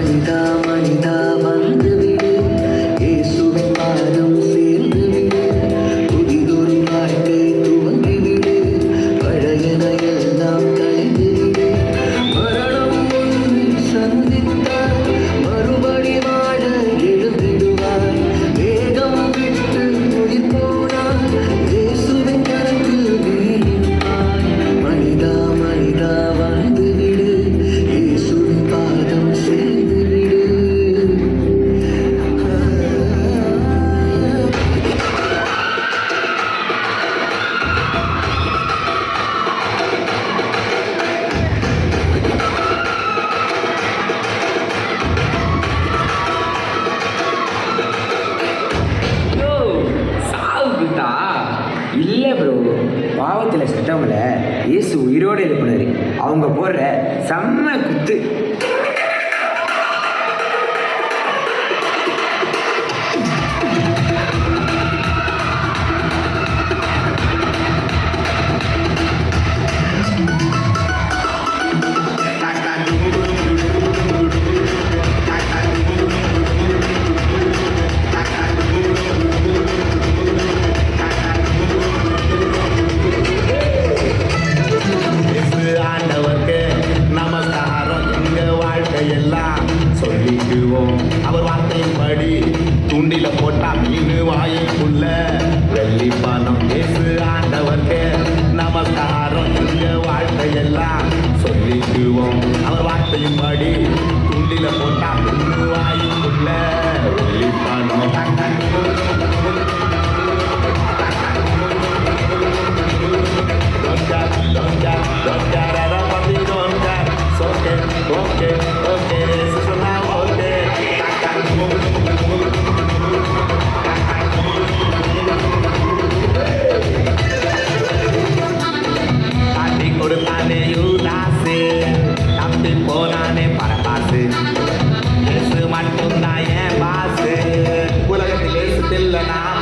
You Ghost. இல்லை bro பாவத்தில் செத்தவங்கள இயேசு உயிரோடு எழுப்பினார். அவங்க போடுற செம்ம குத்து. வாழ்க்கையெல்லாம் சொல்லிக்குவோம் அவர் வார்த்தைப்படி தூண்டில போட்டா மீன் வாயுக்குள்ள வெள்ளி பணம் பேசு ஆண்டவர்க்கு. நமஸ்காரம் இந்த வாழ்க்கையெல்லாம் சொல்லிக்குவோம் அவர் வார்த்தையின்படி தூண்டில போட்டா மீன் வாயுக்குள்ள வெள்ளி பணம் நானே பரபாசு. மட்டும் தான் ஏன் பாசு? உலகத்தில் நான்